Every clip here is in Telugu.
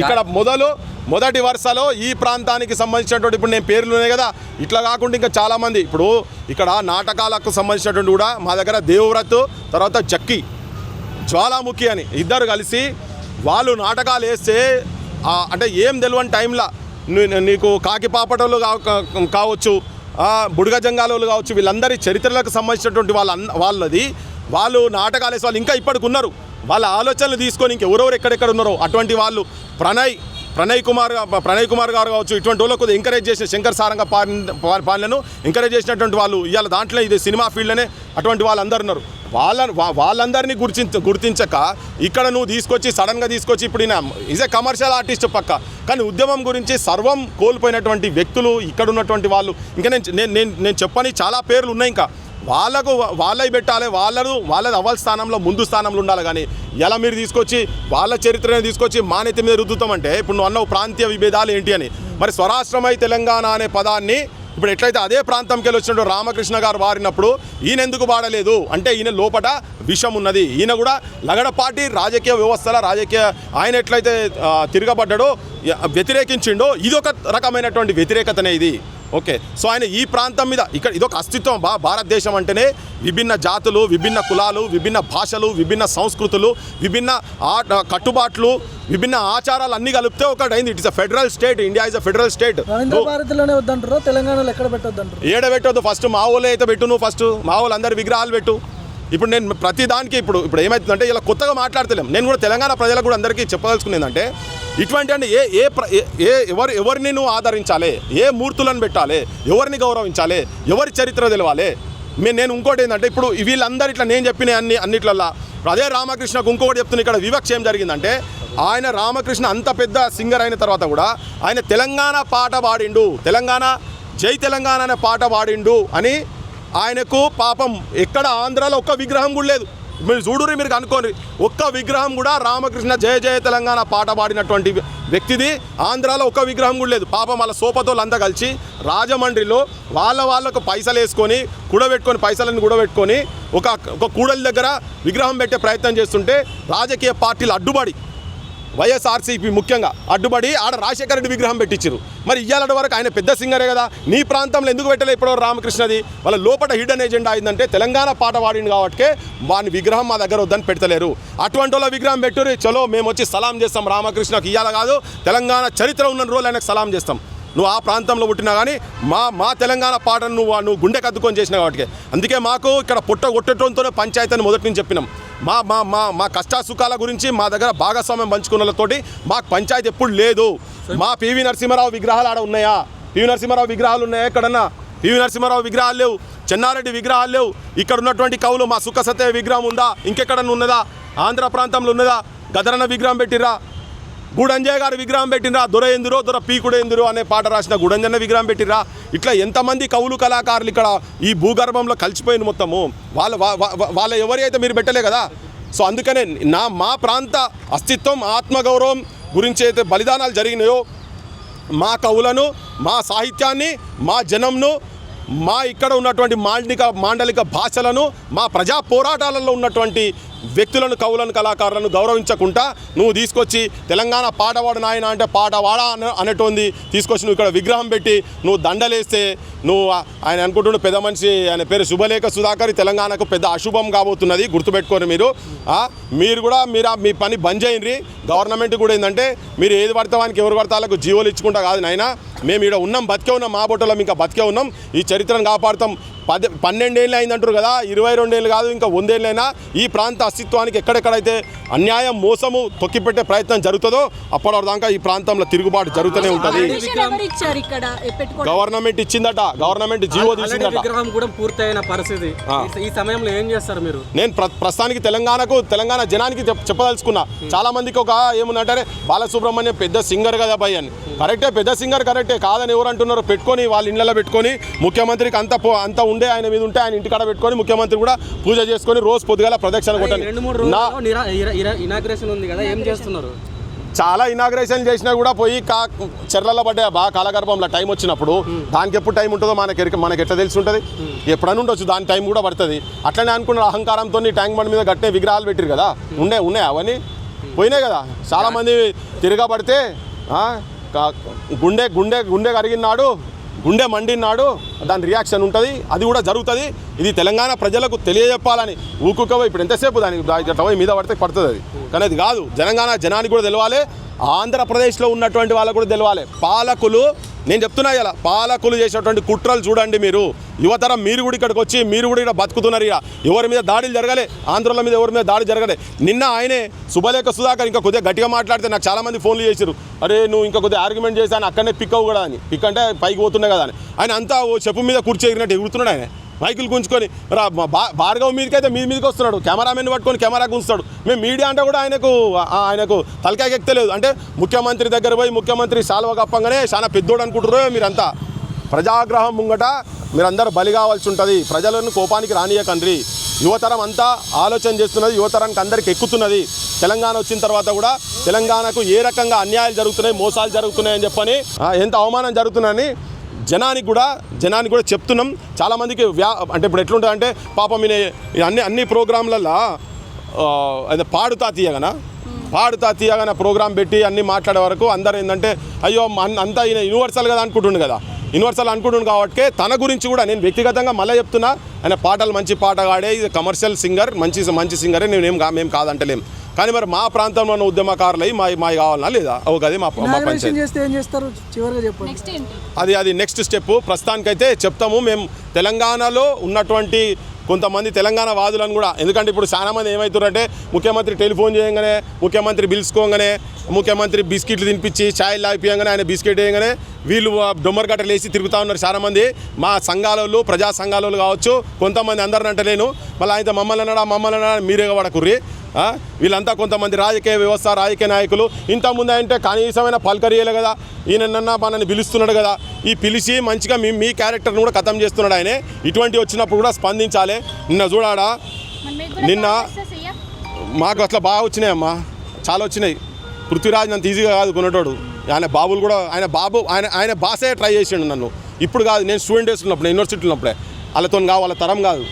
ఇక్కడ మొదలు మొదటి వరుసలో ఈ ప్రాంతానికి సంబంధించినటువంటి ఇప్పుడు నేను పేర్లు ఉన్నాయి కదా ఇట్లా కాకుండా ఇంకా చాలా మంది ఇప్పుడు ఇక్కడ నాటకాలకు సంబంధించినటువంటి కూడా మా దగ్గర దేవవ్రత్ తర్వాత జక్కి జ్వాలాముఖి అని ఇద్దరు కలిసి వాళ్ళు నాటకాలు వేస్తే అంటే ఏం తెలియని టైంలో నీకు కాకి పాపటలు కావచ్చు బుడిగజంగాలు బుడగ కావచ్చు వీళ్ళందరి చరిత్రలకు సంబంధించినటువంటి వాళ్ళ వాళ్ళది. వాళ్ళు నాటకాలు వేసే వాళ్ళు ఇంకా ఇప్పటికి ఉన్నారు. వాళ్ళ ఆలోచనలు తీసుకొని ఇంకెవరెవరు ఎక్కడెక్కడ ఉన్నారో అటువంటి వాళ్ళు ప్రణయ్ ప్రణయ్ కుమార్ ప్రణయ్ కుమార్ గారు కావచ్చు ఇటువంటి వాళ్ళు కొద్దిగా ఎంకరేజ్ చేసిన శంకర్ సారంగ పాలనను ఎంకరేజ్ చేసినటువంటి వాళ్ళు ఇవాళ దాంట్లో ఇది సినిమా ఫీల్డ్లోనే అటువంటి వాళ్ళందరూ ఉన్నారు. వాళ్ళ వాళ్ళందరినీ గుర్తించ గుర్తించక ఇక్కడ నువ్వు తీసుకొచ్చి సడన్గా తీసుకొచ్చి ఇప్పుడు ఈయన ఈజ్ ఏ కమర్షియల్ ఆర్టిస్ట్ పక్క. కానీ ఉద్యమం గురించి సర్వం కోల్పోయినటువంటి వ్యక్తులు ఇక్కడ ఉన్నటువంటి వాళ్ళు. ఇంకా నేను నేను- నేను చెప్పని చాలా పేర్లు ఉన్నాయి ఇంకా. వాళ్ళకు వాళ్ళవి పెట్టాలి వాళ్ళను వాళ్ళది అవ్వాలి స్థానంలో ముందు స్థానంలో ఉండాలి కానీ ఎలా మీరు తీసుకొచ్చి వాళ్ళ చరిత్రని తీసుకొచ్చి మాన్యత మీద రుద్దుతామంటే ఇప్పుడు నువ్వు అన్న ప్రాంతీయ విభేదాలు ఏంటి అని. మరి స్వరాష్ట్రమై తెలంగాణ అనే పదాన్ని ఇప్పుడు ఎట్లయితే అదే ప్రాంతంకి వెళ్ళి వచ్చినట్టు రామకృష్ణ గారు వారినప్పుడు ఈయన ఎందుకు వాడలేదు? అంటే ఈయన లోపట విషం ఉన్నది. ఈయన కూడా లగడపాటి రాజకీయ వ్యవస్థల రాజకీయ ఆయన ఎట్లయితే తిరగబడ్డాడో వ్యతిరేకించిండో ఇది ఒక రకమైనటువంటి వ్యతిరేకతనే ఇది. ఓకే. సో ఆయన ఈ ప్రాంతం మీద ఇక్కడ ఇదొక అస్తిత్వం బా భారతదేశం అంటేనే విభిన్న జాతులు విభిన్న కులాలు విభిన్న భాషలు విభిన్న సంస్కృతులు విభిన్న కట్టుబాట్లు విభిన్న ఆచారాలు అన్నీ కలిపితే ఒకటి అయింది it is a federal state India is a federal state Ravindra భారతిలోనే వద్దంటారు? తెలంగాణలో ఎక్కడ పెట్టొద్దంటారు? ఏడ పెట్టొద్దు. ఫస్ట్ మా ఊళ్ళో అయితే పెట్టు నువ్వు ఫస్ట్ మా వాళ్ళు అందరి విగ్రహాలు పెట్టు. ఇప్పుడు నేను ప్రతి దానికి ఇప్పుడు ఇప్పుడు ఏమవుతుందంటే ఇలా కొత్తగా మాట్లాడతలేం. నేను కూడా తెలంగాణ ప్రజలకు కూడా అందరికీ చెప్పదలుచుకునేది ఏంటంటే ఇటువంటి అంటే ఏ ఏ ప్ర- ఏ- ఏ ఎవరు ఎవరిని నువ్వు ఆదరించాలి? ఏ మూర్తులను పెట్టాలి? ఎవరిని గౌరవించాలి? ఎవరి చరిత్ర తెలవాలి? మేము నేను ఇంకోటి ఏంటంటే ఇప్పుడు వీళ్ళందరూ ఇట్లా నేను చెప్పిన అన్ని అన్నిట్లల్లా. అదే రామకృష్ణకు ఇంకొకటి చెప్తున్న ఇక్కడ వివక్ష ఏం జరిగిందంటే ఆయన రామకృష్ణ అంత పెద్ద సింగర్ అయిన తర్వాత కూడా ఆయన తెలంగాణ పాట పాడిండు. తెలంగాణ జై తెలంగాణ అనే పాట పాడిండు అని ఆయనకు పాపం ఎక్కడ ఆంధ్రాలో ఒక్క విగ్రహం కూడా లేదు. మీరు చూడురి మీరు కనుక్కోండి. ఒక్క విగ్రహం కూడా రామకృష్ణ జయ జయ తెలంగాణ పాట పాడినటువంటి వ్యక్తిది. ఆంధ్రాలో ఒక్క విగ్రహం కూడా లేదు. పాపం వాళ్ళ సోపతోళ్ళంతా కలిసి రాజమండ్రిలో వాళ్ళ వాళ్ళకు పైసలు వేసుకొని కూడబెట్టుకొని పైసలను కూడబెట్టుకొని ఒక ఒక కూడలి దగ్గర విగ్రహం పెట్టే ప్రయత్నం చేస్తుంటే రాజకీయ పార్టీలు అడ్డుబడి వైఎస్ఆర్సీపీ ముఖ్యంగా అడ్డుపడి ఆడ రాజశేఖర రెడ్డి విగ్రహం పెట్టించారు మరి ఇయ్యాలటి వరకు ఆయన పెద్ద సింగరే కదా? నీ ప్రాంతంలో ఎందుకు పెట్టలే ఇప్పుడు రామకృష్ణది? వాళ్ళ లోపల హిడెన్ ఎజెండా అయిందంటే తెలంగాణ పాట వాడింది కాబట్టి వాని విగ్రహం మా దగ్గర వద్దని పెడతలేరు. అటువంటి వాళ్ళ విగ్రహం పెట్టుర్రి చలో మేము వచ్చి సలాం చేస్తాం రామకృష్ణకి ఇయ్యాల కాదు తెలంగాణ చరిత్ర ఉన్న రోజులు ఆయనకు సలాం చేస్తాం. నువ్వు ఆ ప్రాంతంలో పుట్టినా కానీ మా మా తెలంగాణ పాటను నువ్వు నువ్వు గుండె కద్దుకొని చేసినా కాబట్టి. అందుకే మాకు ఇక్కడ పుట్ట కొట్టడంతోనే పంచాయతీ అని మొదటి నుంచి చెప్పినాం. మా మా మా మా కష్ట సుఖాల గురించి మా దగ్గర భాగస్వామ్యం పంచుకున్న వాళ్ళతోటి మాకు పంచాయతీ ఎప్పుడు లేదు. మా పివి నరసింహారావు విగ్రహాలు ఆడ ఉన్నాయా? పివి నరసింహారావు విగ్రహాలు ఉన్నాయా ఎక్కడన్నా? పివి నరసింహారావు విగ్రహాలు లేవు. చెన్నారెడ్డి విగ్రహాలు లేవు. ఇక్కడ ఉన్నటువంటి కవులు మా సుఖ సత్య విగ్రహం ఉందా? ఇంకెక్కడన్నా ఉన్నదా? ఆంధ్ర ప్రాంతంలో ఉన్నదా? గదరన్న విగ్రహం పెట్టిర్రా? గూడంజయ్య గారు విగ్రహం పెట్టినరా దొర ఎందురో? దొర పీకుడు ఎందురో అనే పాట రాసిన గూడంజన్న విగ్రహం పెట్టిరా ఇట్లా ఎంతమంది కవులు కళాకారులు ఇక్కడ ఈ భూగర్భంలో కలిసిపోయింది మొత్తము? వాళ్ళ వాళ్ళ ఎవరి అయితే మీరు పెట్టలే కదా? సో అందుకనే నా మా ప్రాంత అస్తిత్వం ఆత్మగౌరవం గురించి అయితే బలిదానాలు జరిగినాయో మా కవులను మా సాహిత్యాన్ని మా జనంను మా ఇక్కడ ఉన్నటువంటి మాండలిక మాండలిక భాషలను మా ప్రజా పోరాటాలలో ఉన్నటువంటి వ్యక్తులను కవులను కళాకారులను గౌరవించకుండా నువ్వు తీసుకొచ్చి తెలంగాణ పాటవాడు నాయన అంటే పాటవాడ అని అన అనేటోంది. తీసుకొచ్చి నువ్వు ఇక్కడ విగ్రహం పెట్టి నువ్వు దండలేస్తే నువ్వు ఆయన అనుకుంటున్న పెద్ద మనిషి ఆయన పేరు శుభలేఖ సుధాకర్ తెలంగాణకు పెద్ద అశుభం కాబోతున్నది. గుర్తుపెట్టుకోరు మీరు. మీరు కూడా మీరు మీ పని బంద్ చేయండి. గవర్నమెంట్ కూడా ఏంటంటే మీరు ఏది పడితే ఎవరు పడతాలకు జీవోలు ఇచ్చుకుంటా కాదు నాయన. మేము ఇక్కడ ఉన్నాం బతికే ఉన్నాం మా బొట్టలో ఇంకా బతికే ఉన్నాం. ఈ చరిత్రను కాపాడుతాం. పది పన్నెండేళ్ళు అయిందంటారు కదా ఇరవై రెండేళ్ళు కాదు ఇంకా వందేళ్ళైనా ఈ ప్రాంత అస్తిత్వానికి ఎక్కడెక్కడైతే అన్యాయం మోసము తొక్కిపెట్టే ప్రయత్నం జరుగుతుందో అప్పటి దాకా ఈ ప్రాంతంలో తిరుగుబాటు జరుగుతూనే ఉంటుంది. గవర్నమెంట్ ఇచ్చిందట గవర్నమెంట్ జీవో తీసిందట. విగ్రహం కూడా పూర్తయిన పరిస్థితి. ఈ- సమయంలో ఏం చేస్తారు మీరు? నేను ప్ర ప్రస్తుతానికి తెలంగాణకు తెలంగాణ జనానికి చెప్- చెప్పదలుచుకున్నా. చాలా మందికి ఒక ఏముందంటే బాలసుబ్రహ్మణ్యం పెద్ద సింగర్ కదా భయ్ అని. కరెక్టే పెద్ద సింగర్ కరెక్టే కాదని ఎవరు అంటున్నారు? పెట్టుకొని వాళ్ళ ఇళ్ళలో పెట్టుకొని ముఖ్యమంత్రికి అంత అంత ఉండే ఆయన మీద ఉంటే ఆయన ఇంటికాడ పెట్టుకొని ముఖ్యమంత్రి కూడా పూజ చేసుకొని రోజు పొద్దుగాల ప్రదక్షిణ కొట్టండి ఇనాగ్రేషన్ ఉంది కదా ఏం చేస్తున్నారు? చాలా ఇనాగ్రేషన్ చేసినా కూడా పోయి కా చెర్లలో పడ్డా బాగా కాలగర్భంలో టైం వచ్చినప్పుడు దానికి ఎప్పుడు టైం ఉంటుందో మనకి మనకి ఎట్లా తెలిసి ఉంటుంది ఎప్పుడైనా ఉండొచ్చు దాని టైం కూడా పడుతుంది. అట్లనే అనుకున్న అహంకారంతో ట్యాంక్ బండ్ మీద గట్టే విగ్రహాలు పెట్టిరు కదా? ఉండే ఉన్నాయి అవన్నీ? పోయినాయి కదా? చాలామంది తిరగబడితే గుండె గుండె గుండె కరిగినాడు గుండె మండినాడు దాని రియాక్షన్ ఉంటుంది అది కూడా జరుగుతుంది. ఇది తెలంగాణ ప్రజలకు తెలియజెప్పాలని ఊకుకవో ఇప్పుడు ఎంతసేపు దానికి దా- పోయి మీద పడితే పడుతుంది అది. కానీ అది కాదు తెలంగాణ జనానికి కూడా తెలవాలి ఆంధ్రప్రదేశ్లో ఉన్నటువంటి వాళ్ళకు కూడా తెలవాలి. పాలకులు నేను చెప్తున్నా ఇలా పాలకులు చేసేటువంటి కుట్రలు చూడండి మీరు. యువతరం మీరు కూడా ఇక్కడికి వచ్చి మీరు కూడా ఇక్కడ బతుకుతున్నారు ఇక. ఎవరి మీద దాడులు జరగలే ఆంధ్రుల మీద ఎవరి మీద దాడి జరగలే. నిన్న ఆయనే శుభలేఖ సుధాకర్ ఇంకా కొద్దిగా గట్టిగా మాట్లాడితే నాకు చాలా మంది ఫోన్లు చేశారు అరే నువ్వు ఇంకా కొద్దిగా ఆర్గ్యుమెంట్ చేశాను అక్కడనే పిక్ అవ్వు కూడా అని. పిక్ అంటే పైకి పోతుండే కదా అని. ఆయన అంతా స్టెప్ మీద కూర్చో ఎగిరినట్టు ఎగురుతున్నాడు ఆయన. మైకులు గుంజుకొని రా బా భార్గవ్ మీదకి అయితే మీదకి వస్తున్నాడు కెమెరామెన్ పట్టుకొని కెమెరా గుంజుతాడు. మేము మీడియా అంటే కూడా ఆయనకు ఆయనకు తలకాయ అంటే ముఖ్యమంత్రి దగ్గర పోయి ముఖ్యమంత్రి సాల్వ కప్పంగానే చాలా పెద్దోడు అనుకుంటారు మీరంతా. ప్రజాగ్రహం ముంగట మీరందరూ బలి కావాల్సి ఉంటుంది. ప్రజలను కోపానికి రానియకండ్రి యువతరం అంతా ఆలోచన చేస్తున్నది యువతరానికి అందరికి ఎక్కుతున్నది. తెలంగాణ వచ్చిన తర్వాత కూడా తెలంగాణకు ఏ రకంగా అన్యాయాలు జరుగుతున్నాయి మోసాలు జరుగుతున్నాయని చెప్పని ఎంత అవమానం జరుగుతున్నాయని జనానికి కూడా జనానికి కూడా చెప్తున్నాం. చాలామందికి వ్యా అంటే ఇప్పుడు ఎట్లుంటుందంటే పాపం ఈయన అన్ని అన్ని ప్రోగ్రాంలలో అదే పాడుతా తీయగనా? పాడుతా తీయగానే ప్రోగ్రాం పెట్టి అన్ని మాట్లాడే వరకు అందరు ఏంటంటే అయ్యో అంతా ఈయన యూనివర్సల్ కదా అనుకుంటుండు కదా. యూనివర్సల్ అనుకుంటుండు కాబట్టి తన గురించి కూడా నేను వ్యక్తిగతంగా మళ్ళీ చెప్తున్నా. ఆయన పాటలు మంచి పాట ఆడే ఇది కమర్షియల్ సింగర్ మంచి మంచి సింగరే నేనేం కా మేము కాదంటలేం. కానీ మరి మా ప్రాంతంలో ఉన్న ఉద్యమకారులు మా మా కావాలన్నా లేదా? ఒక అది మా పంచాయతీ. చేస్తే ఏం చేస్తారు? చివరిగా చెప్పండి. నెక్స్ట్ ఏంటి? అది అది నెక్స్ట్ స్టెప్ ప్రస్తుతానికైతే చెప్తాము మేము తెలంగాణలో ఉన్నటువంటి కొంతమంది తెలంగాణ వాదులను కూడా ఎందుకంటే ఇప్పుడు చాలా మంది ఏమవుతారంటే ముఖ్యమంత్రి టెలిఫోన్ చేయగానే ముఖ్యమంత్రి బిల్సుకోగానే ముఖ్యమంత్రి బిస్కెట్లు తినిపించి ఛాయ్ లాగిపోయంగానే ఆయన బిస్కెట్ వేయగానే వీళ్ళు డొమ్మర్ గట్టలు వేసి తిరుగుతూ ఉన్నారు చాలా మంది. మా సంఘాలలో ప్రజా సంఘాలలో కావచ్చు కొంతమంది అందరిని అంటలేను. మళ్ళీ ఆయన మమ్మల్ని అన్నాడా మమ్మల్ని అన్నాడా మీరే పడకుర్రి ఆ? వీళ్ళంతా కొంతమంది రాజకీయ వ్యవస్థ రాజకీయ నాయకులు. ఇంతకుముందు అంటే కనీసమైన పలకరియలే కదా. ఈయనన్నా మనల్ని పిలుస్తున్నాడు కదా. ఈ పిలిచి మంచిగా మీ మీ క్యారెక్టర్ని కూడా ఖతం చేస్తున్నాడు ఆయన. ఇటువంటి వచ్చినప్పుడు కూడా స్పందించాలి. నిన్న చూడాడా? నిన్న మాకు అట్లా బాగా వచ్చినాయమ్మా చాలా వచ్చినాయి. పృథ్వీరాజ్ అంత ఈజీగా కాదు కొనేటోడు. ఆయన బాబులు కూడా ఆయన బాబు ఆయన ఆయన బాసే ట్రై చేసిండు నన్ను. ఇప్పుడు కాదు నేను స్టూడెంట్ డేస్ ఉన్నప్పుడు యూనివర్సిటీ ఉన్నప్పుడే. వాళ్ళతో కాదు వాళ్ళ తరం కాదు.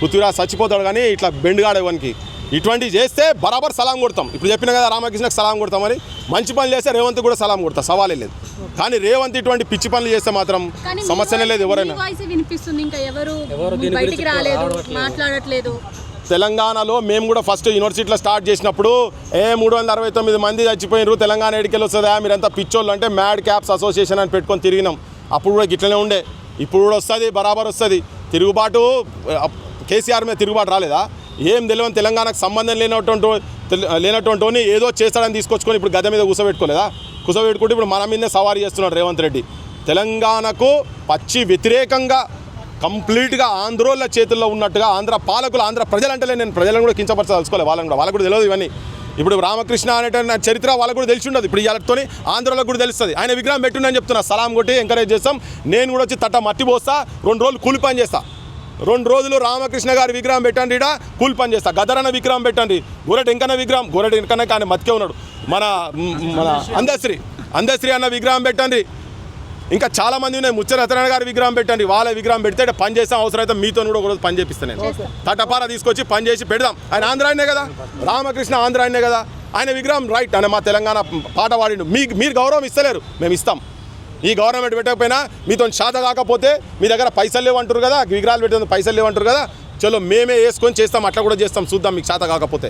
పృథ్వీరాజ్ చచ్చిపోతాడు కానీ ఇట్లా బెండుగాడు ఇవనికి ఇటువంటివి చేస్తే బరాబర్ సలాం కొడతాం. ఇప్పుడు చెప్పిన కదా రామకృష్ణకి సలాం కొడతామని మంచి పనులు చేస్తే రేవంత్ కూడా సలాం కొడతా సవాలే లేదు. కానీ రేవంత్ ఇటువంటి పిచ్చి పనులు చేస్తే మాత్రం సమస్యనే లేదు ఎవరైనా. మాట్లాడట్లేదు. తెలంగాణలో మేము కూడా ఫస్ట్ యూనివర్సిటీలో స్టార్ట్ చేసినప్పుడు ఏ మూడు వందల అరవై తొమ్మిది మంది చచ్చిపోయినారు తెలంగాణ ఎడికెళ్ళి వస్తుందా మీరంతా పిచ్చోళ్ళు అంటే మ్యాడ్ క్యాప్స్ అసోసియేషన్ అని పెట్టుకొని తిరిగినాం. అప్పుడు కూడా గిట్లనే ఉండే. ఇప్పుడు కూడా వస్తుంది బరాబర్ వస్తుంది. తిరుగుబాటు కేసీఆర్ మీద తిరుగుబాటు రాలేదా? ఏం తెలియని తెలంగాణకు సంబంధం లేనటువంటి లేనటువంటి ఏదో చేస్తాడని తీసుకొచ్చుకొని ఇప్పుడు గద్దె మీద కూసబెట్టుకోలేదా? కూసబెట్టుకుంటే ఇప్పుడు మన మీదనే సవారీ చేస్తున్నాడు రేవంత్ రెడ్డి. తెలంగాణకు పచ్చి వ్యతిరేకంగా కంప్లీట్గా ఆంధ్రోళ్ళ చేతుల్లో ఉన్నట్టుగా ఆంధ్ర పాలకులు ఆంధ్ర ప్రజలంటే నేను ప్రజలను కూడా కించపరచదలుచుకోలేదు వాళ్ళని కూడా. వాళ్ళకు కూడా తెలియదు ఇవన్నీ. ఇప్పుడు రామకృష్ణ అనేట చరిత్ర వాళ్ళకు కూడా తెలిసి ఉండదు. ఇప్పుడు ఇవాళతోని ఆంధ్రలో కూడా తెలుస్తుంది. ఆయన విగ్రహం పెట్టుండని చెప్తున్నా. సలాం కొట్టి ఎంకరేజ్ చేస్తాం. నేను కూడా వచ్చి తట్ట మట్టి పోస్తా రెండు రోజులు కూలి పని చేస్తా. రెండు రోజులు రామకృష్ణ గారి విగ్రహం పెట్టండి ఈడ కూలి పని చేస్తా. గదరన్న విగ్రహం పెట్టండి. గోరెట్ ఎంకన్న విగ్రహం గోరెట్ ఎంకన్న కానీ మతికే ఉన్నాడు. మన మన అందశ్రీ అందశ్రీ అన్న విగ్రహం పెట్టండి. ఇంకా చాలా మంది ఉన్నాయి. ముచ్చర రతనారాయణ గారి విగ్రహం పెట్టండి. వాళ్ళ విగ్రహం పెడితే పని చేస్తాం అవసరం అయితే మీతో కూడా ఒకరోజు పని చేపిస్తాను నేను. తటపార తీసుకొచ్చి పని చేసి పెడదాం. ఆయన ఆంధ్రాయనే కదా. రామకృష్ణ ఆంధ్రాయనే కదా. ఆయన విగ్రహం రైట్. ఆయన మా తెలంగాణ పాట పాడిండు. మీ మీరు గౌరవం ఇస్తలేరు. మేము ఇస్తాం. ఈ గవర్నమెంట్ పెట్టకపోయినా మీతో శాత కాకపోతే మీ దగ్గర పైసలు లేవంటారు కదా విగ్రహాలు పెట్టేందుకు పైసలు లేవంటారు కదా చలో మేమే వేసుకొని చేస్తాం అట్లా కూడా చేస్తాం చూద్దాం మీకు శాత కాకపోతే.